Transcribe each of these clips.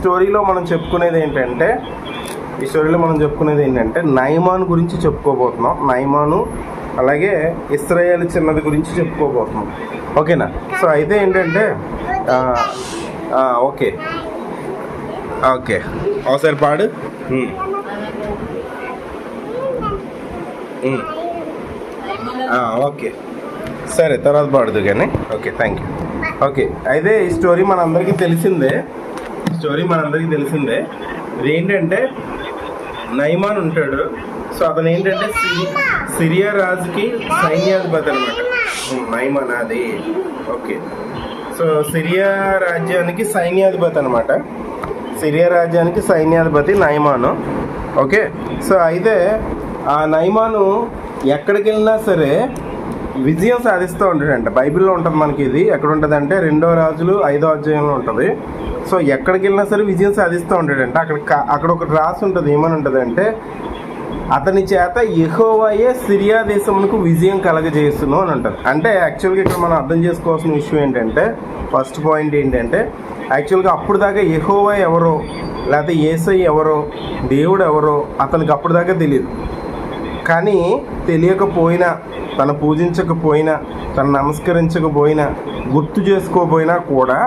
స్టోరీలో మనం చెప్పుకునేది ఏంటంటే ఈ స్టోరీలో మనం చెప్పుకునేది ఏంటంటే నైమాన్ గురించి చెప్పుకోబోతున్నాం. నైమాను అలాగే ఇస్రాయేల్ చిన్నది గురించి చెప్పుకోబోతున్నాం. ఓకేనా? సో అయితే ఏంటంటే ఓకే. ఓకే. ఒకసారి పాడు. ఓకే. సరే తర్వాత పాడదు కానీ. ఓకే థ్యాంక్ యూ ఓకే అయితే ఈ స్టోరీ మనందరికీ తెలిసిందే. స్టోరీ మనందరికీ తెలిసిందే. ఏంటంటే నైమాన్ ఉంటాడు. సో అతను ఏంటంటే సిరియా రాజుకి సైన్యాధిపతి అనమాట నైమాన్ అది. ఓకే. సో సిరియా రాజ్యానికి సైన్యాధిపతి అనమాట సిరియా రాజ్యానికి సైన్యాధిపతి నైమాను. ఓకే. సో అయితే ఆ నైమాను ఎక్కడికి వెళ్ళినా సరే విజయం సాధిస్తూ ఉంటాడంట బైబిల్లో ఉంటుంది మనకి ఇది. ఎక్కడ ఉంటుంది అంటే రెండో రాజులు ఐదో అధ్యాయంలో ఉంటుంది. సో ఎక్కడికి వెళ్ళినా సరే విజయం సాధిస్తూ ఉంటాడంట అక్కడ అక్కడ ఒకటి రాసి ఉంటుంది. ఏమని ఉంటుంది అంటే అతని చేత ఎహోవాయే సిరియా దేశమునకు విజయం కలగజేస్తును అని అంటారు అంటే యాక్చువల్గా ఇక్కడ మనం అర్థం చేసుకోవాల్సిన విషయం ఏంటంటే ఫస్ట్ పాయింట్ ఏంటంటే యాక్చువల్గా అప్పుడు దాకా ఎహోవా ఎవరో లేకపోతే ఏసై ఎవరో దేవుడు ఎవరో అతనికి అప్పుడు దాకా తెలియదు కానీ తెలియకపోయినా తను పూజించకపోయినా తను నమస్కరించకపోయినా గుర్తు చేసుకోపోయినా కూడా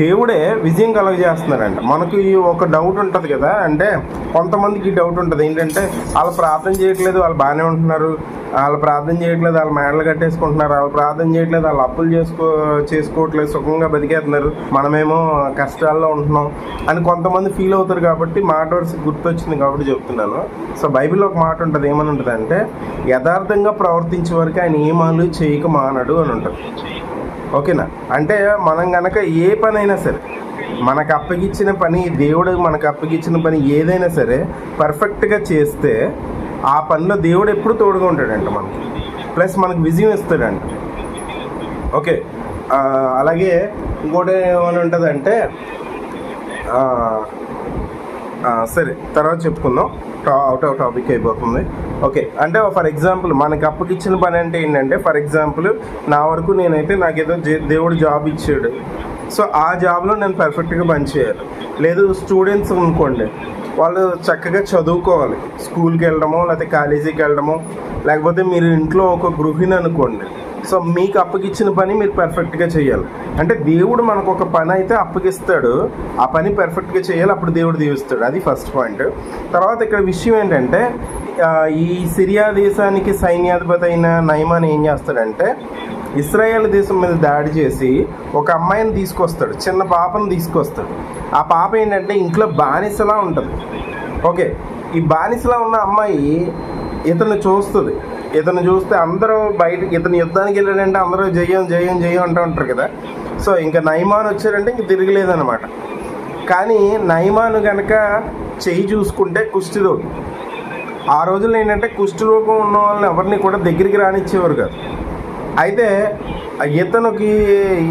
దేవుడే విజయం కలగజేస్తున్నాడంట. మనకు ఈ ఒక డౌట్ ఉంటుంది కదా అంటే కొంతమందికి డౌట్ ఉంటుంది. ఏంటంటే వాళ్ళు ప్రార్థన చేయట్లేదు వాళ్ళు బాగానే ఉంటున్నారు. వాళ్ళు ప్రార్థన చేయట్లేదు వాళ్ళు మేడలు కట్టేసుకుంటున్నారు వాళ్ళు ప్రార్థన చేయట్లేదు వాళ్ళు అప్పులు చేసుకో చేసుకోవట్లేదు సుఖంగా బతికేస్తున్నారు. మనమేమో కష్టాల్లో ఉంటున్నాం అని కొంతమంది ఫీల్ అవుతారు కాబట్టి మాట వరుస గుర్తొచ్చింది కాబట్టి చెప్తున్నాను. సో బైబిల్లో ఒక మాట ఉంటుంది ఏమని ఉంటుంది అంటే యథార్థంగా ప్రవర్తించే వరకు ఆయన ఏమాలు చేయక మానడు అని ఉంటుంది. ఓకేనా? అంటే మనం గనక ఏ పనైనా సరే మనకు అప్పగించిన పని దేవుడు మనకు అప్పగించిన పని ఏదైనా సరే పర్ఫెక్ట్గా చేస్తే ఆ పనిలో దేవుడు ఎప్పుడు తోడుగా ఉంటాడంట మనకి. ప్లస్ మనకు విజయం ఇస్తాడంట. ఓకే. అలాగే ఇంకోటి ఏమని ఉంటుందంటే సరే తర్వాత చెప్పుకుందాం. టా- అవుట్ ఆఫ్ టాపిక్ అయిపోతుంది. ఓకే. అంటే ఫర్ ఎగ్జాంపుల్ మనకి అప్పగిచ్చిన పని అంటే ఏంటంటే ఫర్ ఎగ్జాంపుల్ నా వరకు నేనైతే నాకేదో ఏదో దేవుడు జాబ్ ఇచ్చాడు. సో ఆ జాబ్లో నేను పర్ఫెక్ట్గా పనిచేయాలి. లేదు స్టూడెంట్స్ అనుకోండి. వాళ్ళు చక్కగా చదువుకోవాలి. స్కూల్కి వెళ్ళడమో లేకపోతే కాలేజీకి వెళ్ళడమో లేకపోతే మీరు ఇంట్లో ఒక గృహిణి అనుకోండి. సో మీకు అప్పగిచ్చిన పని మీరు పర్ఫెక్ట్గా చేయాలి. అంటే దేవుడు మనకు ఒక పని అయితే అప్పగిస్తాడు. ఆ పని పర్ఫెక్ట్గా చేయాలి అప్పుడు దేవుడు దీవిస్తాడు. అది ఫస్ట్ పాయింట్ తర్వాత ఇక్కడ విషయం ఏంటంటే ఈ సిరియా దేశానికి సైన్యాధిపతి అయిన నయమాన్ ఏం చేస్తాడంటే ఇస్రాయేల్ దేశం మీద దాడి చేసి ఒక అమ్మాయిని తీసుకొస్తాడు చిన్న పాపను తీసుకొస్తాడు. ఆ పాప ఏంటంటే ఇంట్లో బానిసలా ఉంటుంది. ఓకే. ఈ బానిసలా ఉన్న అమ్మాయి ఇతను చూస్తుంది. ఇతను చూస్తే అందరూ బయట ఇతను యుద్ధానికి వెళ్ళాడంటే అందరూ జయం జయం జయం అంటూ ఉంటారు కదా. సో ఇంకా నయమాన్ వచ్చారంటే ఇంక తిరగలేదన్నమాట. కానీ నైమాను కనుక చెయ్యి చూసుకుంటే కుష్ఠరోగి ఆ రోజుల్లో ఏంటంటే కుష్ఠరోగం ఉన్న వాళ్ళని ఎవరిని కూడా దగ్గరికి రానిచ్చేవారు కాదు. అయితే ఇతనికి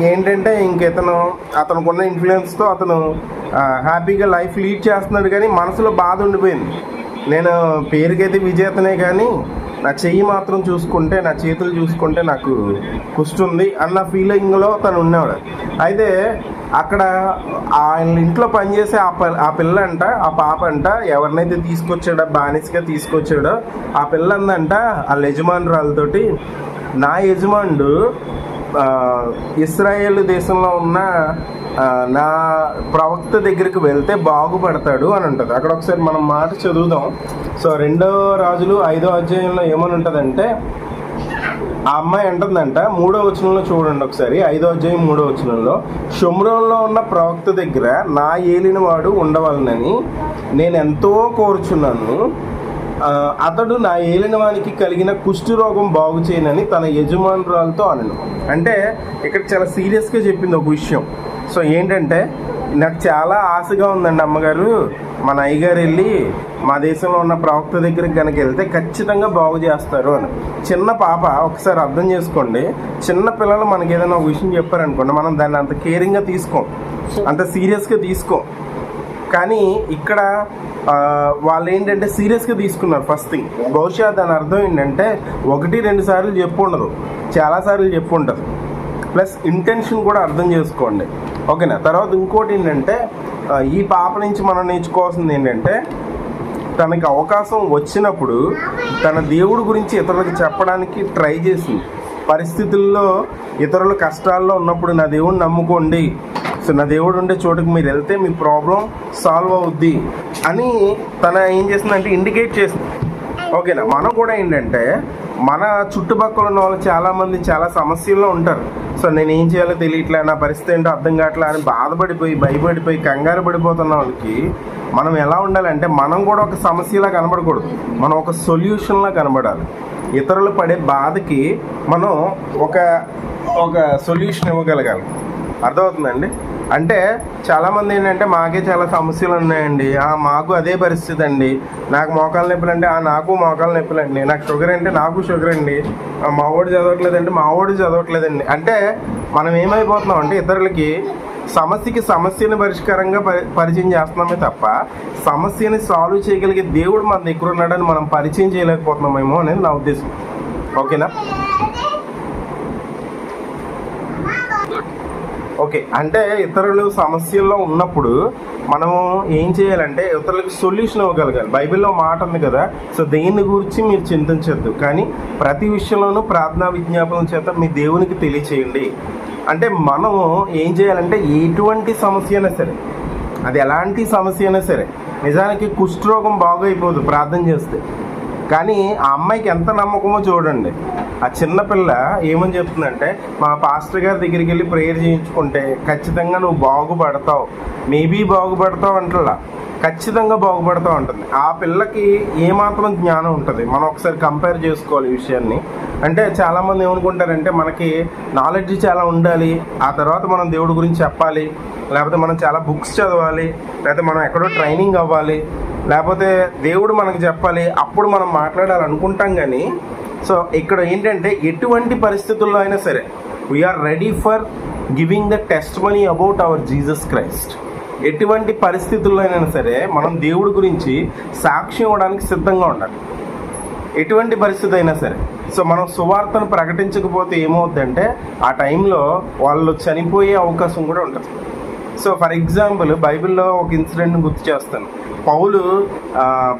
ఏంటంటే ఇంక ఇతను అతనుకున్న ఇన్ఫ్లుయెన్స్తో అతను హ్యాపీగా లైఫ్ లీడ్ చేస్తున్నాడు కానీ మనసులో బాధ ఉండిపోయింది. నేను పేరుకైతే విజేతనే కానీ నా చెయ్యి మాత్రం చూసుకుంటే నా చేతులు చూసుకుంటే నాకు కుష్టి ఉంది అన్న ఫీలింగ్లో తను ఉన్నాడు. అయితే అక్కడ ఆయన ఇంట్లో పనిచేసే ఆ పిల్ల ఆ పిల్ల అంట ఆ పాప అంట ఎవరినైతే తీసుకొచ్చాడో బానిసగా తీసుకొచ్చాడో ఆ పిల్ల అందంట వాళ్ళ యజమానురాలతోటి నా యజమానుడు ఇస్రాయేల్ దేశంలో ఉన్న నా ప్రవక్త దగ్గరికి వెళ్తే బాగుపడతాడు అని ఉంటుంది. అక్కడ ఒకసారి మనం మాట చదువుదాం. సో రెండో రాజులు ఐదో అధ్యాయంలో ఏమని ఉంటుందంటే ఆ అమ్మాయి అంటుందంట మూడో వచనంలో చూడండి ఒకసారి ఐదో అధ్యాయం మూడో వచనంలో షుమ్రంలో ఉన్న ప్రవక్త దగ్గర నా ఏలిన వాడు ఉండవలనని నేను ఎంతో కోరుచున్నాను. అతడు నా ఏలినవానికి కలిగిన కుష్టి రోగం బాగు చేయనని తన యజమానురాలతో అనను. అంటే ఇక్కడ చాలా సీరియస్గా చెప్పింది ఒక విషయం. సో ఏంటంటే నాకు చాలా ఆశగా ఉందండి అమ్మగారు. మన అయ్యగారు వెళ్ళి మా దేశంలో ఉన్న ప్రవక్త దగ్గరికి కనుక వెళ్తే ఖచ్చితంగా బాగు చేస్తారు అని. చిన్న పాప ఒకసారి అర్థం చేసుకోండి. చిన్న పిల్లలు మనకి ఏదైనా ఒక విషయం చెప్పారనుకోండి మనం దాన్ని అంత కేరింగ్గా తీసుకోం. అంత సీరియస్గా తీసుకోం. కానీ ఇక్కడ వాళ్ళు ఏంటంటే సీరియస్గా తీసుకున్నారు ఫస్ట్ థింగ్. బహుశా దాని అర్థం ఏంటంటే ఒకటి రెండు సార్లు చెప్పు ఉండదు. చాలాసార్లు చెప్పు ఉంటుంది. ప్లస్ ఇంటెన్షన్ కూడా అర్థం చేసుకోండి. ఓకేనా? తర్వాత ఇంకోటి ఏంటంటే ఈ పాప నుంచి మనం నేర్చుకోవాల్సింది ఏంటంటే తనకి అవకాశం వచ్చినప్పుడు తన దేవుడి గురించి ఇతరులకు చెప్పడానికి ట్రై చేసింది. పరిస్థితుల్లో ఇతరుల కష్టాల్లో ఉన్నప్పుడు నా దేవుడిని నమ్ముకోండి. సో నా దేవుడు ఉండే చోటుకి మీరు వెళ్తే మీ ప్రాబ్లం సాల్వ్ అవుద్ది అని తన ఏం చేసిందంటే ఇండికేట్ చేసింది. ఓకేనా? మనం కూడా ఏంటంటే మన చుట్టుపక్కల ఉన్న వాళ్ళు చాలామంది చాలా సమస్యల్లో ఉంటారు. సో నేను ఏం చేయాలో తెలియట్లే నా పరిస్థితి ఏంటో అర్థం కావట్లే అని బాధపడిపోయి భయపడిపోయి కంగారు పడిపోతున్న వాళ్ళకి మనం ఎలా ఉండాలంటే మనం కూడా ఒక సమస్యలా కనబడకూడదు. మనం ఒక సొల్యూషన్లా కనబడాలి. ఇతరులు పడే బాధకి మనం ఒక ఒక సొల్యూషన్ ఇవ్వగలగాలి. అర్థమవుతుందండి అంటే చాలామంది ఏంటంటే మాకే చాలా సమస్యలు ఉన్నాయండి ఆ, మాకు అదే పరిస్థితి అండి నాకు మోకాలు నొప్పులు అంటే ఆ నాకు మోకాలు నొప్పులు అండి నాకు షుగర్ అంటే నాకు షుగర్ అండి. ఆ, మా ఓడి చదవట్లేదండి మా ఓడి చదవట్లేదండి. అంటే మనం ఏమైపోతున్నాం అంటే ఇతరులకి సమస్యకి సమస్యను పరిష్కారంగా పరి పరిచయం చేస్తున్నామే తప్ప సమస్యని సాల్వ్ చేయగలిగే దేవుడు మన దగ్గర ఉన్నాడని మనం పరిచయం చేయలేకపోతున్నామేమో అనేది నా ఉద్దేశం. ఓకేనా? ఓకే. అంటే ఇతరులు సమస్యల్లో ఉన్నప్పుడు మనము ఏం చేయాలంటే ఇతరులకు సొల్యూషన్ ఇవ్వగలగాలి. బైబిల్లో మాట ఉంది కదా సో దేని గురించి మీరు చింతించద్దు కానీ ప్రతి విషయంలోనూ ప్రార్థనా విజ్ఞాపనం చేత మీ దేవునికి తెలియచేయండి. అంటే మనము ఏం చేయాలంటే ఎటువంటి సమస్య అయినా సరే అది ఎలాంటి సమస్య అయినా సరే నిజానికి కుష్ఠరోగం బాగైపోదు ప్రార్థన చేస్తే. కానీ ఆ అమ్మాయికి ఎంత నమ్మకమో చూడండి. ఆ చిన్నపిల్ల ఏమని చెప్తుందంటే మా పాస్టర్ గారి దగ్గరికి వెళ్ళి ప్రేయర్ చేయించుకుంటే ఖచ్చితంగా నువ్వు బాగుపడతావు. మేబీ బాగుపడతావు అంటలా. ఖచ్చితంగా బాగుపడుతూ ఉంటుంది. ఆ పిల్లకి ఏమాత్రం జ్ఞానం ఉంటుంది. మనం ఒకసారి కంపేర్ చేసుకోవాలి ఈ విషయాన్ని. అంటే చాలామంది ఏమనుకుంటారంటే మనకి నాలెడ్జ్ చాలా ఉండాలి ఆ తర్వాత మనం దేవుడి గురించి చెప్పాలి లేకపోతే మనం చాలా బుక్స్ చదవాలి లేకపోతే మనం ఎక్కడో ట్రైనింగ్ అవ్వాలి లేకపోతే దేవుడు మనకు చెప్పాలి అప్పుడు మనం మాట్లాడాలి అనుకుంటాం కానీ సో ఇక్కడ ఏంటంటే ఎటువంటి పరిస్థితుల్లో అయినా సరే we're ready for giving the testimony about our Jesus Christ ఎటువంటి పరిస్థితుల్లోనైనా సరే మనం దేవుడి గురించి సాక్ష్యం ఇవ్వడానికి సిద్ధంగా ఉండాలి. ఎటువంటి పరిస్థితి అయినా సరే. సో మనం సువార్తను ప్రకటించకపోతే ఏమవుతుందంటే ఆ టైంలో వాళ్ళు చనిపోయే అవకాశం కూడా ఉంటుంది. సో ఫర్ ఎగ్జాంపుల్ బైబిల్లో ఒక ఇన్సిడెంట్ని గుర్తు చేస్తాను. పౌలు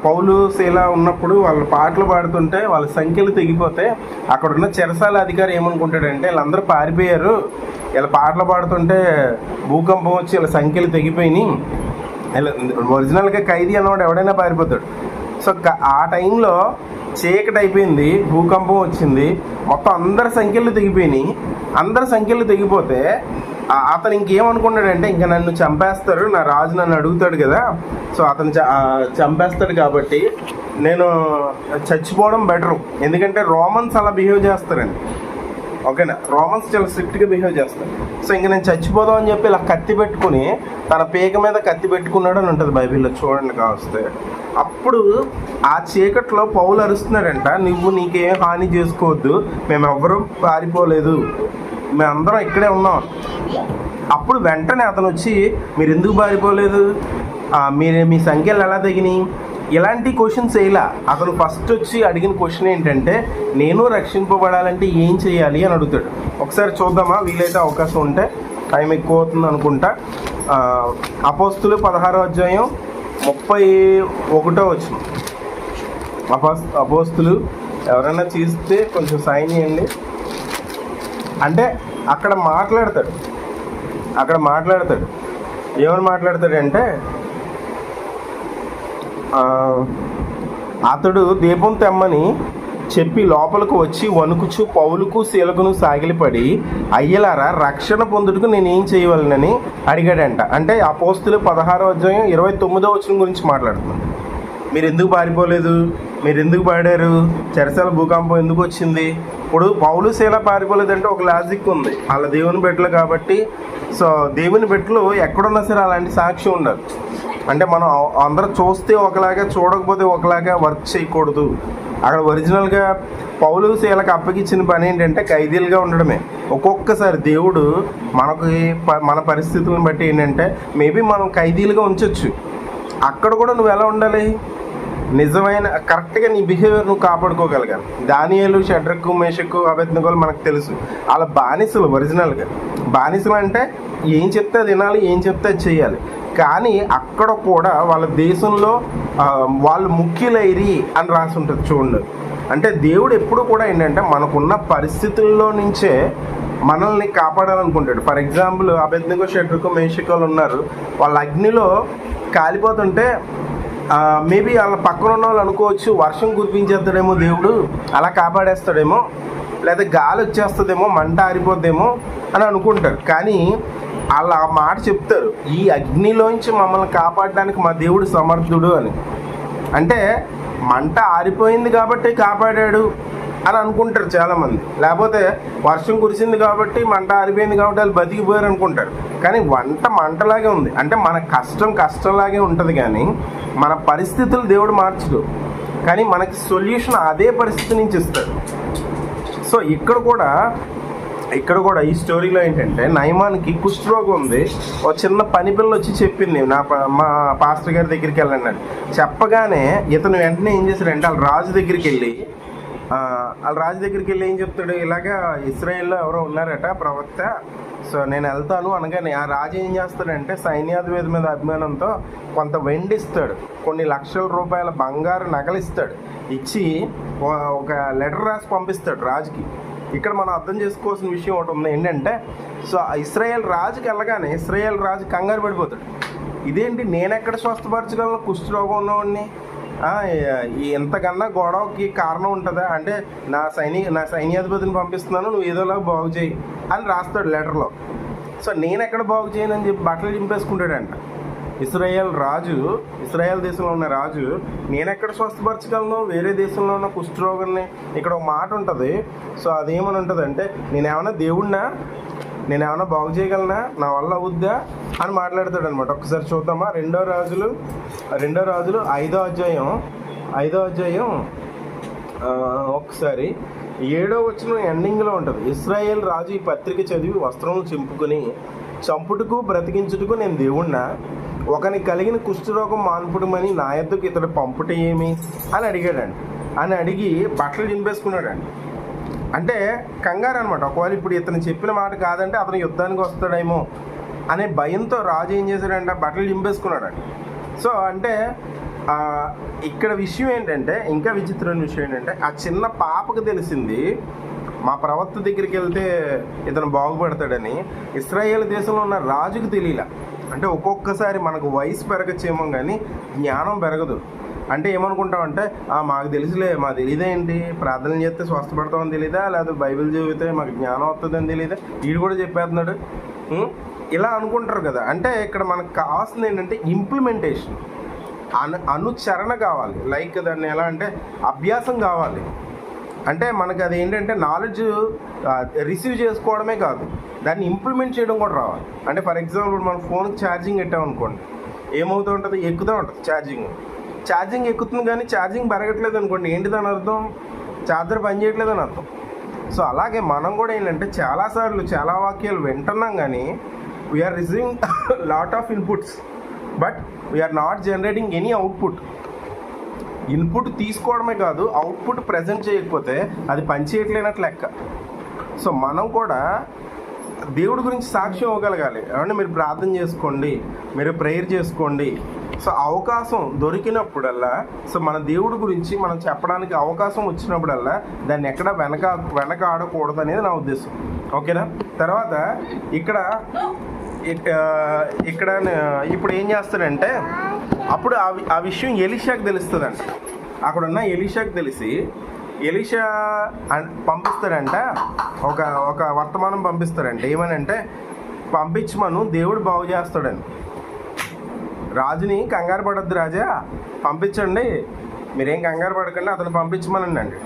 పౌలు శీల ఉన్నప్పుడు వాళ్ళు పాటలు పాడుతుంటే వాళ్ళ సంఖ్యలు తెగిపోతే అక్కడున్న చెరసాల అధికారి ఏమనుకుంటాడంటే వీళ్ళందరూ పారిపోయారు. ఇలా పాటలు పాడుతుంటే భూకంపం వచ్చి ఇలా సంఖ్యలు తెగిపోయినాయి. ఇలా ఒరిజినల్గా ఖైదీ అన్నవాడు ఎవడైనా పారిపోతాడు. సో ఆ టైంలో చీకటి అయిపోయింది భూకంపం వచ్చింది మొత్తం అందరి సంఖ్యలు తెగిపోయినాయి. అందరి సంఖ్యలు తెగిపోతే అతను ఇంకేమనుకున్నాడంటే ఇంకా నన్ను చంపేస్తారు నా రాజు నన్ను అడుగుతాడు కదా సో అతను చ- చంపేస్తాడు కాబట్టి నేను చచ్చిపోవడం బెటరు. ఎందుకంటే రోమన్స్ అలా బిహేవ్ చేస్తారండి. ఓకేనా? రోమన్స్ చాలా స్ట్రిక్ట్గా బిహేవ్ చేస్తారు. సో ఇంక నేను చచ్చిపోదాం అని చెప్పి ఇలా కత్తి పెట్టుకుని తన పీక మీద కత్తి పెట్టుకున్నాడు అని ఉంటుంది బైబిల్లో చూడండి కావస్తే అప్పుడు ఆ చీకట్లో పౌలు అరుస్తున్నాడంట నువ్వు నీకేం హాని చేసుకోవద్దు. మేము పారిపోలేదు. మేమందరం ఇక్కడే ఉన్నాం. అప్పుడు వెంటనే అతను వచ్చి మీరు ఎందుకు పారిపోలేదు మీరు మీ సంఖ్యలు ఎలా తగినాయి? ఇలాంటి క్వశ్చన్స్ వేయలా అతను ఫస్ట్ వచ్చి అడిగిన క్వశ్చన్ ఏంటంటే నేను రక్షింపబడాలంటే ఏం చేయాలి? అని అడుగుతాడు. ఒకసారి చూద్దామా? వీలైతే అవకాశం ఉంటే. టైం ఎక్కువ అవుతుంది అనుకుంటా అపోస్తులు పదహారో అధ్యాయం ముప్పై ఒకటో వచ్చిన అపోస్ అపోస్తులు ఎవరైనా చేస్తే కొంచెం సైన్ చేయండి అంటే అక్కడ మాట్లాడతాడు. అక్కడ మాట్లాడతాడు. ఏమని మాట్లాడతాడంటే అతడు దీపం తెమ్మని చెప్పి లోపలికి వచ్చి వణుకుచు పౌలుకు శీలకును సాగిలిపడి అయ్యలారా రక్షణ పొందుటకు నేను ఏం చేయవలనని అడిగాడంట. అంటే ఆ పోస్తులు పదహారో అధ్యాయం ఇరవై తొమ్మిదో వచ్చిన గురించి మాట్లాడుతున్నాను మీరు ఎందుకు పారిపోలేదు? మీరు ఎందుకు పాడారు? చెరసాల భూకంపం ఎందుకు వచ్చింది? ఇప్పుడు పౌలు శీల పారిపోలేదంటే ఒక లాజిక్ ఉంది. వాళ్ళ దేవుని బిడ్డలు కాబట్టి సో దేవుని బిడ్డలు ఎక్కడున్నా సరే అలాంటి సాక్షి ఉండాలి. అంటే మనం అందరూ చూస్తే ఒకలాగా చూడకపోతే ఒకలాగా వర్క్ చేయకూడదు. అక్కడ ఒరిజినల్గా పౌలు శీలకు అప్పగించిన పని ఏంటంటే ఖైదీలుగా ఉండడమే. ఒక్కొక్కసారి దేవుడు మనకి మన పరిస్థితులను బట్టి ఏంటంటే మేబీ మనం ఖైదీలుగా ఉంచవచ్చు అక్కడ కూడా నువ్వు ఎలా ఉండాలి? నిజమైన కరెక్ట్గా నీ బిహేవియర్ నువ్వు కాపాడుకోగలిగాను దానియలు షడ్రకు మేషకు అభ్యర్థనగోలు మనకు తెలుసు. వాళ్ళ బానిసలు ఒరిజినల్గా బానిసలు అంటే ఏం చెప్తే తినాలి ఏం చెప్తే అది చేయాలి. కానీ అక్కడ కూడా వాళ్ళ దేశంలో వాళ్ళు ముఖ్యులైరి అని రాసి ఉంటుంది చూడండి. అంటే దేవుడు ఎప్పుడు కూడా ఏంటంటే మనకున్న పరిస్థితుల్లో నుంచే మనల్ని కాపాడాలనుకుంటాడు. ఫర్ ఎగ్జాంపుల్ అభ్యర్థికో షెడ్రుకో మేషికోలు ఉన్నారు. వాళ్ళ అగ్నిలో కాలిపోతుంటే మేబీ వాళ్ళ పక్కన ఉన్న వాళ్ళు అనుకోవచ్చు వర్షం కురిపించేస్తాడేమో దేవుడు అలా కాపాడేస్తాడేమో లేదా గాలి వచ్చేస్తుందేమో మంట ఆరిపోద్దేమో అని అనుకుంటారు. కానీ వాళ్ళు ఆ మాట చెప్తారు ఈ అగ్నిలోంచి మమ్మల్ని కాపాడడానికి మా దేవుడు సమర్థుడు అని. అంటే మంట ఆరిపోయింది కాబట్టి కాపాడాడు. అని అనుకుంటారు చాలామంది. లేకపోతే వర్షం కురిసింది కాబట్టి మంట ఆరిపోయింది కాబట్టి వాళ్ళు బతికిపోయారు అనుకుంటారు. కానీ వంట మంటలాగే ఉంది. అంటే మన కష్టం కష్టంలాగే ఉంటుంది కానీ మన పరిస్థితులు దేవుడు మార్చడు. కానీ మనకి సొల్యూషన్ అదే పరిస్థితి నుంచి ఇస్తాడు సో ఇక్కడ కూడా ఇక్కడ కూడా ఈ స్టోరీలో ఏంటంటే నయమానికి కుష్ఠరోగం ఉంది. ఒక చిన్న పని పిల్ల వచ్చి చెప్పింది. నా మా పాస్టర్ గారి దగ్గరికి వెళ్ళండి అని. చెప్పగానే ఇతను వెంటనే ఏం చేశాడంటే వాళ్ళ రాజు దగ్గరికి వెళ్ళి వాళ్ళ రాజు దగ్గరికి వెళ్ళి ఏం చెప్తాడు? ఇలాగా ఇస్రాయిల్లో ఎవరో ఉన్నారట ప్రవక్త. సో నేను వెళ్తాను అనగానే ఆ రాజు ఏం చేస్తాడంటే సైన్యాధిపతి మీద అభిమానంతో కొంత వెండిస్తాడు కొన్ని లక్షల రూపాయల బంగారు నగలిస్తాడు ఇచ్చి ఒక- లెటర్ రాసి పంపిస్తాడు రాజుకి. ఇక్కడ మనం అర్థం చేసుకోవాల్సిన విషయం ఒకటి ఉంది ఏంటంటే సో ఇస్రాయేల్ రాజుకి వెళ్ళగానే ఇస్రాయేల్ రాజు కంగారు పడిపోతాడు. ఇదేంటి? నేను ఎక్కడ స్వస్థపరచగలను? కుష్ఠరోగం ఉన్నవాడిని. ఎంతకన్నా గొడవకి కారణం ఉంటుందా? అంటే నా సైనిక నా సైన్యాధిపతిని పంపిస్తున్నాను నువ్వు ఏదోలా బాగు చేయి అని రాస్తాడు లెటర్లో. సో నేను ఎక్కడ బాగు చేయను అని చెప్పి బట్టలు చింపేసుకుంటాడంట. ఇస్రాయేల్ రాజు ఇస్రాయేల్ దేశంలో ఉన్న రాజు నేను ఎక్కడ స్వస్థపరచగలను? వేరే దేశంలో ఉన్న కుష్ఠరోగుల్ని. ఇక్కడ ఒక మాట ఉంటుంది. సో అదేమని ఉంటుంది అంటే నేనేమన్నా నేను ఏమైనా బాగు చేయగలనా? నా వల్ల అవుద్దా? అని మాట్లాడతాడు అనమాట ఒకసారి చూద్దామా? రెండో రాజులు రెండో రాజులు ఐదో అధ్యాయం ఐదో అధ్యాయం ఒకసారి. ఏడో వచ్చిన ఎండింగ్లో ఉంటుంది. ఇస్రాయేల్ రాజు ఈ పత్రిక చదివి వస్త్రం చింపుకొని చంపుటకు బ్రతికించుటకు నేను దేవుణ్ణా? ఒకని కలిగిన కుష్ఠరోగం మాన్పుడమని నా ఎద్దుకు ఇతడు పంపుట ఏమి? అని అడిగాడండి అని అడిగి బట్టలు చింపేసుకున్నాడండి అంటే కంగారు అనమాట ఒకవేళ ఇప్పుడు ఇతను చెప్పిన మాట కాదంటే అతను యుద్ధానికి వస్తాడేమో అనే భయంతో రాజు ఏం చేశాడంటే బట్టలు చింపేసుకున్నాడండి సో అంటే ఇక్కడ విషయం ఏంటంటే ఇంకా విచిత్రమైన విషయం ఏంటంటే ఆ చిన్న పాపకు తెలిసింది మా ప్రవక్త దగ్గరికి వెళ్తే ఇతను బాగుపడతాడని ఇస్రాయేల్ దేశంలో ఉన్న రాజుకు తెలియలే. అంటే ఒక్కొక్కసారి మనకు వయసు పెరగచ్చేమో కానీ జ్ఞానం పెరగదు. అంటే ఏమనుకుంటామంటే "ఆ, మాకు తెలుసులే మా తెలియదేంటి ప్రార్థన చేస్తే స్వస్థపడతామని తెలియదా లేదా బైబిల్ చదివితే మాకు జ్ఞానం వస్తుందని తెలీదా? వీడు కూడా చెప్పేస్తున్నాడు. ఇలా అనుకుంటారు కదా. అంటే ఇక్కడ మనకు కావాల్సింది ఏంటంటే ఇంప్లిమెంటేషన్ అను అనుచరణ కావాలి. లైక్ దాన్ని ఎలా అంటే అభ్యాసం కావాలి. అంటే మనకి అది ఏంటంటే నాలెడ్జ్ రిసీవ్ చేసుకోవడమే కాదు. దాన్ని ఇంప్లిమెంట్ చేయడం కూడా రావాలి. అంటే ఫర్ ఎగ్జాంపుల్ మన ఫోన్కి ఛార్జింగ్ పెట్టామనుకోండి. ఏమవుతూ ఉంటుంది? ఎక్కుతూ ఉంటుంది ఛార్జింగ్ ఛార్జింగ్ ఎక్కుతుంది కానీ ఛార్జింగ్ పెరగట్లేదు అనుకోండి ఏంటి దాని అర్థం? ఛార్జర్ పనిచేయట్లేదు అని అర్థం. సో అలాగే మనం కూడా ఏంటంటే చాలాసార్లు చాలా వాక్యాలు వింటున్నాం కానీ we're receiving lot of inputs but we're not generating any output input తీసుకోవడమే కాదు అవుట్పుట్ ప్రజెంట్ చేయకపోతే అది పనిచేయట్లేనట్లు లెక్క. సో మనం కూడా దేవుడి గురించి సాక్ష్యం ఇవ్వగలగాలి. ఏమంటే మీరు ప్రార్థన చేసుకోండి మీరు ప్రేయర్ చేసుకోండి సో అవకాశం దొరికినప్పుడల్లా సో మన దేవుడి గురించి మనం చెప్పడానికి అవకాశం వచ్చినప్పుడల్లా దాన్ని ఎక్కడ వెనక వెనక ఆడకూడదు అనేది నా ఉద్దేశం. ఓకేనా? తర్వాత ఇక్కడ ఇక్కడ ఇప్పుడు ఏం చేస్తాడంటే అప్పుడు ఆ ఆ విషయం ఎలిషాకి తెలుస్తుందంట. అక్కడ ఉన్న ఎలిషాకి తెలిసి ఎలిషా అన్- పంపిస్తాడంట ఒక ఒక వర్తమానం పంపిస్తాడంట. ఏమనంటే పంపించమను దేవుడు బాగు చేస్తాడని. రాజుని కంగారు పడద్దు రాజా. పంపించండి. మీరేం కంగారు పడకండి అతను పంపించమనండి.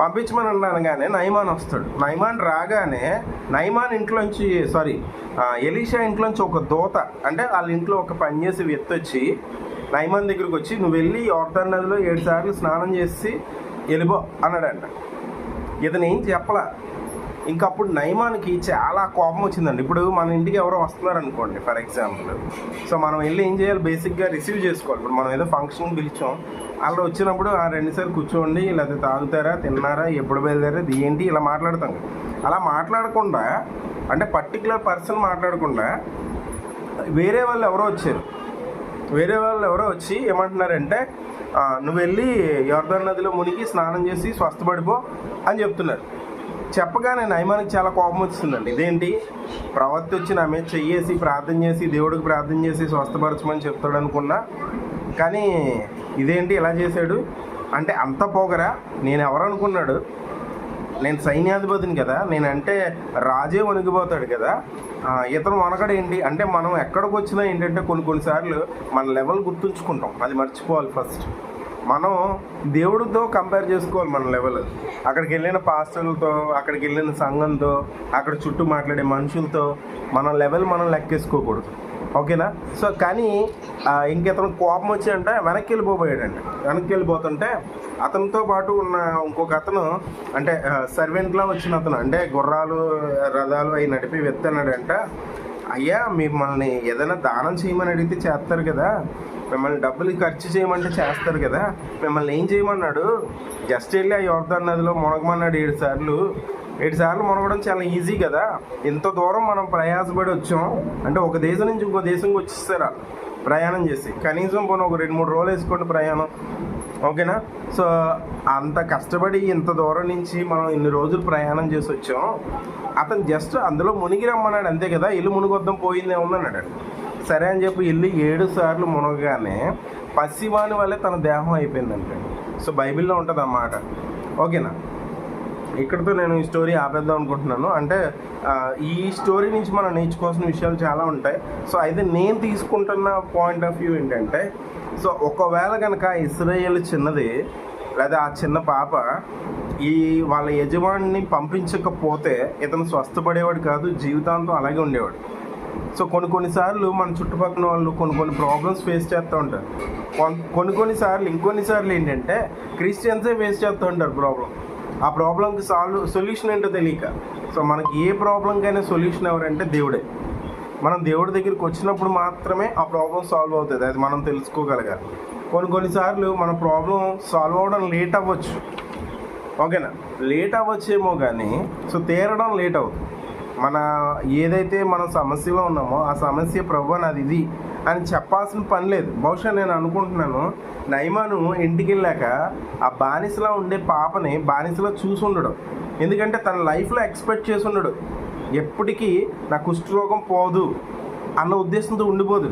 పంపించమని అనగానే నైమాన్ వస్తాడు. నైమాన్ రాగానే నైమాన్ ఇంట్లోంచి సారీ ఎలీషా ఇంట్లోంచి ఒక దోత అంటే వాళ్ళ ఇంట్లో ఒక పని చేసి వ్యక్తి వచ్చి నైమాన్ దగ్గరికి వచ్చి నువ్వు వెళ్ళి యోర్ధన్ నదిలో ఏడు సార్లు స్నానం చేసి వెళ్ళిపో అన్నాడంట. ఇతను ఏం చెప్పలా? ఇంకా అప్పుడు నయమానికి చాలా కోపం వచ్చిందండి. ఇప్పుడు మన ఇంటికి ఎవరో వస్తున్నారు అనుకోండి ఫర్ ఎగ్జాంపుల్ సో మనం వెళ్ళి ఏం చేయాలి? బేసిక్గా రిసీవ్ చేసుకోవాలి. ఇప్పుడు మనం ఏదో ఫంక్షన్ పిలిచాం. వాళ్ళు వచ్చినప్పుడు ఆ రెండుసార్లు కూర్చోండి లేకపోతే తాగుతారా తిన్నారా ఎప్పుడు బయలుదేరా ఏంటి? ఇలా మాట్లాడతాం. అలా మాట్లాడకుండా అంటే పర్టికులర్ పర్సన్ మాట్లాడకుండా వేరే వాళ్ళు ఎవరో వచ్చారు. వేరే వాళ్ళు ఎవరో వచ్చి ఏమంటున్నారంటే నువ్వు వెళ్ళి యోర్ధన్ నదిలో మునిగి స్నానం చేసి స్వస్థపడిపో అని చెప్తున్నారు. చెప్పగానే నయమానికి చాలా కోపం వచ్చిందండి. ఇదేంటి? ప్రవర్తి వచ్చి నా మీద చెయ్యేసి ప్రార్థన చేసి దేవుడికి ప్రార్థన చేసి స్వస్థపరచమని చెప్తాడు అనుకున్నా. కానీ ఇదేంటి? ఇలా చేశాడు. అంటే అంత పోగరా? నేను ఎవరు అనుకున్నాడు? నేను సైన్యాధిపతిని కదా? నేనంటే రాజే వణిగిపోతాడు కదా? ఇతను వనకడు ఏంటి? అంటే మనం ఎక్కడికి వచ్చినా ఏంటంటే కొన్ని కొన్నిసార్లు మన లెవెల్ గుర్తుంచుకుంటాం. అది మర్చిపోవాలి ఫస్ట్. మనం దేవుడితో కంపేర్ చేసుకోవాలి మన లెవెల్ అక్కడికి వెళ్ళిన పాస్టర్లతో అక్కడికి వెళ్ళిన సంఘంతో అక్కడ చుట్టూ మాట్లాడే మనుషులతో మన లెవెల్ మనం లెక్కేసుకోకూడదు. ఓకేనా? సో కానీ ఇంకెతను కోపం వచ్చి అంటే వెనక్కి వెళ్ళిపోబోయాడంట. వెనక్కి వెళ్ళిపోతుంటే అతనితో పాటు ఉన్న ఇంకొక అతను అంటే సర్వెంట్లా వచ్చిన అతను అంటే గుర్రాలు రథాలు అవి నడిపి వెత్తన్నాడంట. అయ్యా మిమ్మల్ని ఏదైనా దానం చేయమని అడిగితే చేస్తారు కదా. మిమ్మల్ని డబ్బులు ఖర్చు చేయమంటే చేస్తారు కదా. మిమ్మల్ని ఏం చేయమన్నాడు? జస్ట్ వెళ్ళి ఆ యోర్ధన్ నదిలో మునగమన్నాడు ఏడు సార్లు. ఏడు సార్లు మునగడం చాలా ఈజీ కదా. ఇంత దూరం మనం ప్రయాసపడి వచ్చాం. అంటే ఒక దేశం నుంచి ఇంకో దేశంకి వచ్చేస్తారా? ప్రయాణం చేసి. కనీసం పోనీ ఒక రెండు మూడు రోజులు వేసుకోండి ప్రయాణం. ఓకేనా? సో అంత కష్టపడి ఇంత దూరం నుంచి మనం ఇన్ని రోజులు ప్రయాణం చేసి వచ్చాం. అతను జస్ట్ అందులో మునిగి రమ్మన్నాడు అంతే కదా? ఇల్లు మునిగొద్దాం పోయిందే ఉందన్నాడు సరే అని చెప్పి ఇల్లు ఏడు సార్లు మునగగానే పసివాని వల్లే తన దేహం అయిపోయిందంటే. సో బైబిల్లో ఉంటుంది అన్నమాట ఓకేనా? ఇక్కడితో నేను ఈ స్టోరీ ఆపేద్దాం అనుకుంటున్నాను. అంటే ఈ స్టోరీ నుంచి మనం నేర్చుకోవాల్సిన విషయాలు చాలా ఉంటాయి. సో అయితే నేను తీసుకుంటున్న పాయింట్ ఆఫ్ వ్యూ ఏంటంటే సో ఒకవేళ కనుక ఇస్రాయేల్ చిన్నది లేదా ఆ చిన్న పాప ఈ వాళ్ళ యజమానిని పంపించకపోతే ఇతను స్వస్థపడేవాడు కాదు జీవితాంతం అలాగే ఉండేవాడు. సో కొన్ని కొన్నిసార్లు మన చుట్టుపక్కల వాళ్ళు కొన్ని కొన్ని ప్రాబ్లమ్స్ ఫేస్ చేస్తూ ఉంటారు. కొన్ని కొన్నిసార్లు ఇంకొన్నిసార్లు ఏంటంటే క్రిస్టియన్సే ఫేస్ చేస్తూ ఉంటారు ప్రాబ్లం ఆ ప్రాబ్లంకి సాల్వ్ సొల్యూషన్ ఏంటో తెలియక. సో మనకి ఏ ప్రాబ్లంకైనా సొల్యూషన్ ఎవరంటే దేవుడే. మనం దేవుడి దగ్గరికి వచ్చినప్పుడు మాత్రమే ఆ ప్రాబ్లం సాల్వ్ అవుతుంది. అది మనం తెలుసుకోగలగాలి. కొన్ని కొన్నిసార్లు మన ప్రాబ్లం సాల్వ్ అవ్వడం లేట్ అవ్వచ్చు. ఓకేనా? లేట్ అవ్వచ్చేమో కానీ సో తీరడం లేట్ అవుతుంది. మన ఏదైతే మనం సమస్యలో ఉన్నామో ఆ సమస్య ప్రభు నాది ఇది అని చెప్పాల్సిన పని లేదు. బహుశా నేను అనుకుంటున్నాను నైమాను ఇంటికి వెళ్ళాక ఆ బానిసలా ఉండే పాపని బానిసలా చూసి ఉండడు ఎందుకంటే తన లైఫ్లో ఎక్స్పెక్ట్ చేసి ఉండడు. ఎప్పటికీ నా కుష్ఠరోగం పోదు అన్న ఉద్దేశంతో ఉండిపోదు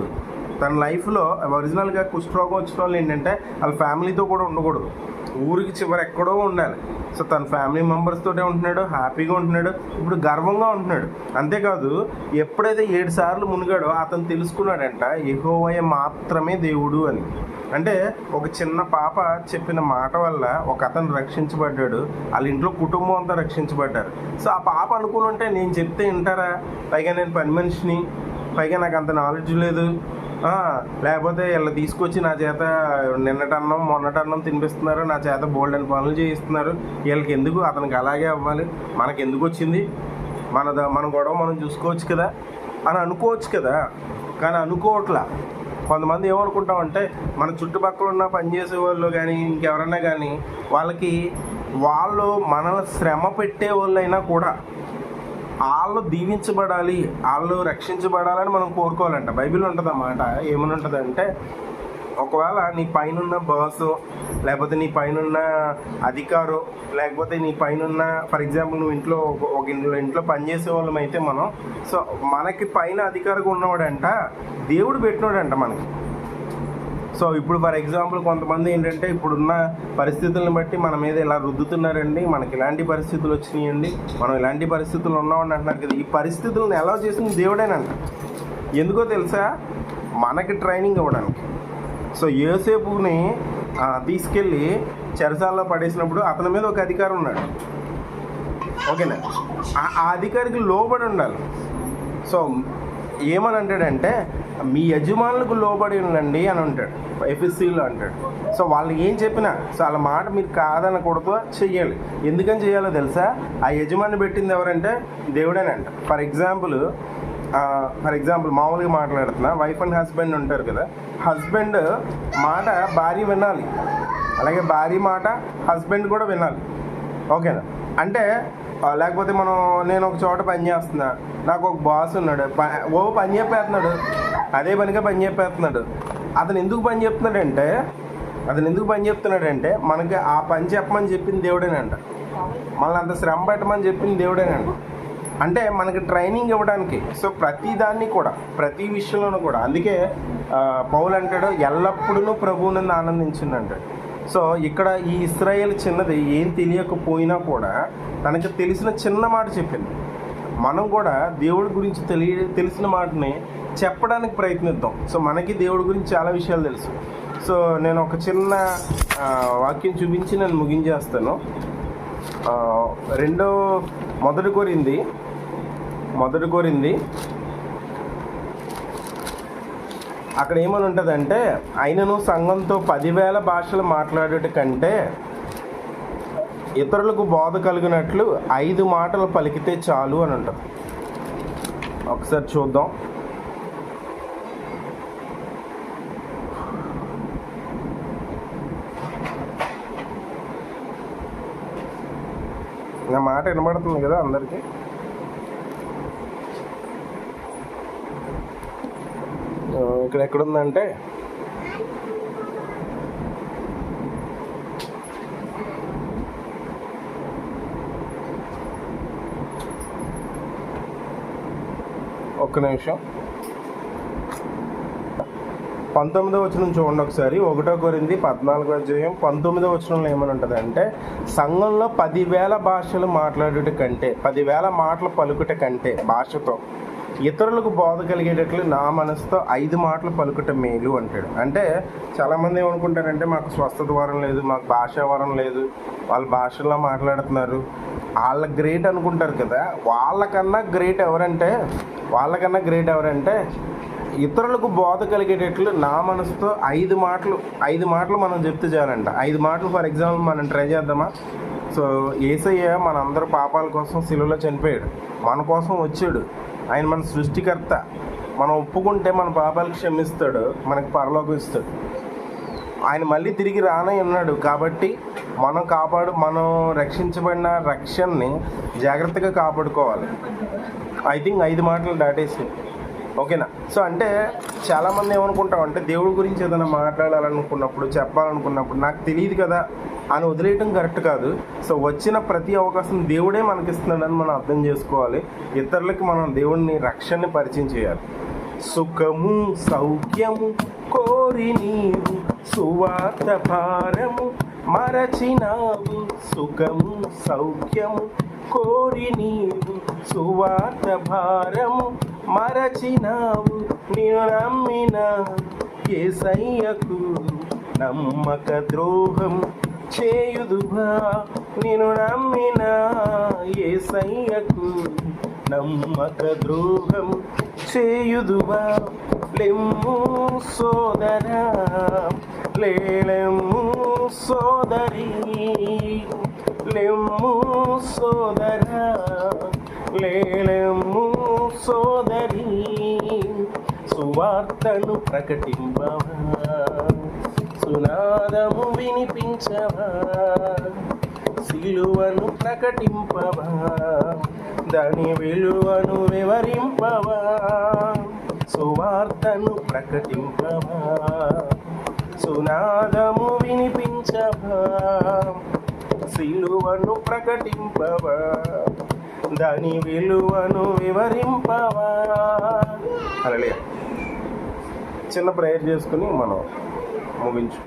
తన లైఫ్లో ఒరిజినల్గా కుష్ఠరోగం వచ్చిన వాళ్ళు ఏంటంటే వాళ్ళ ఫ్యామిలీతో కూడా ఉండకూడదు. ఊరికి చివరి ఎక్కడో ఉండాలి. సో తన ఫ్యామిలీ మెంబర్స్ తోటే ఉంటున్నాడు హ్యాపీగా ఉంటున్నాడు ఇప్పుడు గర్వంగా ఉంటున్నాడు. అంతేకాదు ఎప్పుడైతే ఏడు సార్లు మునిగాడో అతను తెలుసుకున్నాడంట ఎహోవయ మాత్రమే దేవుడు అని. అంటే ఒక చిన్న పాప చెప్పిన మాట వల్ల ఒక అతను రక్షించబడ్డాడు వాళ్ళ ఇంట్లో కుటుంబం అంతా రక్షించబడ్డారు. సో ఆ పాప అనుకుని ఉంటే నేను చెప్తే వింటారా? పైగా నేను పని మనిషిని పైగా నాకు అంత నాలెడ్జ్ లేదు. లేకపోతే వీళ్ళు తీసుకొచ్చి నా చేత నిన్నటన్నం మొన్నటన్నం తినిపిస్తున్నారు నా చేత బోల్డ్ అని పనులు చేయిస్తున్నారు. వీళ్ళకి ఎందుకు? అతనికి అలాగే అవ్వాలి. మనకి ఎందుకు వచ్చింది? మన ద- మన గొడవ మనం చూసుకోవచ్చు కదా? అని అనుకోవచ్చు కదా? కానీ అనుకోవట్లా. కొంతమంది ఏమనుకుంటామంటే మన చుట్టుపక్కల ఉన్న పనిచేసే వాళ్ళు కానీ ఇంకెవరైనా కానీ వాళ్ళకి వాళ్ళు మనల్ని శ్రమ పెట్టే వాళ్ళైనా కూడా వాళ్ళు దీవించబడాలి వాళ్ళు రక్షించబడాలని మనం కోరుకోవాలంట. బైబిల్ ఉంటుంది అన్నమాట ఏమని ఉంటుంది అంటే ఒకవేళ నీ పైనున్న బాస్ లేకపోతే నీ పైన అధికారు లేకపోతే నీ పైన ఫర్ ఎగ్జాంపుల్ నువ్వు ఇంట్లో ఒక- ఇంట్లో ఇంట్లో పనిచేసే వాళ్ళం అయితే మనం సో మనకి పైన అధికారిగా ఉన్నవాడంట దేవుడు పెట్టినాడంట మనకి. సో ఇప్పుడు ఫర్ ఎగ్జాంపుల్ కొంతమంది ఏంటంటే ఇప్పుడున్న పరిస్థితులను బట్టి మన మీద ఇలా రుద్దుతున్నారండి. మనకి ఇలాంటి పరిస్థితులు వచ్చినాయండి. మనం ఇలాంటి పరిస్థితులు ఉన్నామని అంటున్నారు కదా. ఈ పరిస్థితులను ఎలా చేసింది దేవుడేనంట. ఎందుకో తెలుసా? మనకి ట్రైనింగ్ ఇవ్వడానికి. సో ఏసేపుని తీసుకెళ్ళి చెరసాల్లో పడేసినప్పుడు అతని మీద ఒక అధికారం ఉన్నాడు. ఓకేనా? ఆ అధికారికి లోబడి ఉండాలి. సో ఏమని అంటాడంటే మీ యజమానులకు లోబడి ఉండండి అని అంటాడు. ఎఫ్ఎస్సీలో అంటాడు. సో వాళ్ళు ఏం చెప్పినా సో వాళ్ళ మాట మీరు కాదనకూడదు చెయ్యాలి. ఎందుకని చేయాలో తెలుసా? ఆ యజమాని పెట్టింది ఎవరంటే దేవుడేనంట ఫర్ ఎగ్జాంపుల్ ఫర్ ఎగ్జాంపుల్ మామూలుగా మాట్లాడుతున్నా వైఫ్ అండ్ హస్బెండ్ ఉంటారు కదా హస్బెండ్ మాట భార్య వినాలి. అలాగే భార్య మాట హస్బెండ్ కూడా వినాలి. ఓకేనా? అంటే లేకపోతే మనం నేను ఒక చోట పని చేస్తున్నా నాకు ఒక బాస్ ఉన్నాడు ప- ఓ పని చెప్పేస్తున్నాడు అదే పనిగా పని చెప్పేస్తున్నాడు. అతను ఎందుకు పని చెప్తున్నాడంటే అతను ఎందుకు పని చెప్తున్నాడంటే మనకి ఆ పని చెప్పమని చెప్పింది దేవుడేనంట. మనల్ని అంత శ్రమ పెట్టమని చెప్పింది దేవుడేనంట. అంటే మనకి ట్రైనింగ్ ఇవ్వడానికి సో ప్రతి దాన్ని కూడా ప్రతి విషయంలోనూ కూడా. అందుకే పౌలు అంటాడు ఎల్లప్పుడూ ప్రభువుని ఆనందించిందంటాడు సో ఇక్కడ ఈ ఇస్రాయేల్ చిన్నది ఏం తెలియకపోయినా కూడా తనకి తెలిసిన చిన్న మాట చెప్పింది. మనం కూడా దేవుడి గురించి తెలియ తెలిసిన మాటని చెప్పడానికి ప్రయత్నిద్దాం. సో మనకి దేవుడి గురించి చాలా విషయాలు తెలుసు. సో నేను ఒక చిన్న వాక్యం చూపించి నేను ముగించేస్తాను. రెండో మొదటి కోరింది మొదటి కోరింది. అక్కడ ఏమని ఉంటుందంటే ఆయనను సంఘంతో పదివేల భాషలు మాట్లాడేట కంటే ఇతరులకు బోధ కలిగినట్లు ఐదు మాటలు పలికితే చాలు అని ఉంటుంది. ఒకసారి చూద్దాం. నా మాట వినబడుతుంది కదా అందరికీ ఆ, ఇక్కడ ఎక్కడుందంటే ఒక్క నిమిషం పంతొమ్మిదో వచనం చూడండి ఒకసారి. ఒకటో కొరింది పద్నాలుగో అధ్యాయం పంతొమ్మిదో వచనంలో ఏమని ఉంటుంది అంటే సంఘంలో పదివేల భాషలు మాట్లాడుట కంటే పదివేల మాటలు పలుకుట కంటే భాషతో ఇతరులకు బోధ కలిగేటట్లు నా మనసుతో ఐదు మాటలు పలుకుట మేలు అంటాడు. అంటే చాలామంది ఏమనుకుంటారంటే మాకు స్వస్థత వరం లేదు మాకు భాషా వరం లేదు వాళ్ళ భాషల్లో మాట్లాడుతున్నారు. వాళ్ళ గ్రేట్ అనుకుంటారు కదా. వాళ్ళకన్నా గ్రేట్ ఎవరంటే వాళ్ళకన్నా గ్రేట్ ఎవరంటే ఇతరులకు బోధ కలిగేటట్లు నా మనసుతో ఐదు మాటలు ఐదు మాటలు మనం చెప్తే చాలంట. ఐదు మాటలు ఫర్ ఎగ్జాంపుల్ మనం ట్రై చేద్దామా? సో ఏసయ్య మన అందరు పాపాల కోసం సిలువలో చనిపోయాడు. మన కోసం వచ్చాడు. ఆయన మన సృష్టికర్త. మనం ఒప్పుకుంటే మన పాపాలు క్షమిస్తాడు. మనకు పరలోకం ఇస్తాడు. ఆయన మళ్ళీ తిరిగి రానే ఉన్నాడు. కాబట్టి మనం కాపాడు మనం రక్షించబడిన రక్షణని జాగ్రత్తగా కాపాడుకోవాలి. ఐ థింక్ ఐదు మాటలు దాటేసి ఓకేనా? సో అంటే చాలామంది ఏమనుకుంటాం అంటే దేవుడి గురించి ఏదైనా మాట్లాడాలనుకున్నప్పుడు చెప్పాలనుకున్నప్పుడు నాకు తెలియదు కదా అని వదిలేయటం కరెక్ట్ కాదు. సో వచ్చిన ప్రతి అవకాశం దేవుడే మనకి ఇస్తున్నాడని మనం అర్థం చేసుకోవాలి. ఇతరులకి మనం దేవుడిని రక్షణని పరిచయం చేయాలి. సుఖము సౌఖ్యము కోరి నీవు సువార్త భారము మరచినావు. సుఖము సౌఖ్యము కోరి నీవు సువార్త భారము మరచినావు నేను నమ్మిన ఏసయ్యకు నమ్మక ద్రోహం చేయుదుగా నేను నమ్మిన ఏసయ్యకు నమ్మక ద్రోహం చేయుదువా? లెమ్ము సోదరా లేలెమ్ము సోదరి లెమ్ము సోదరా లేలెమ్ము సోదరి సువార్తను ప్రకటింపవా సునాదము వినిపించవా సిలువను ప్రకటింపవా దాని విలువను వివరింపవా సువార్తను ప్రకటింపవా సునాదము వినిపించవా సిలువను ప్రకటింపవా? దాని విలువను వివరింపవా? అలా చిన్న ప్రేయర్ చేసుకుని మనం ముగించు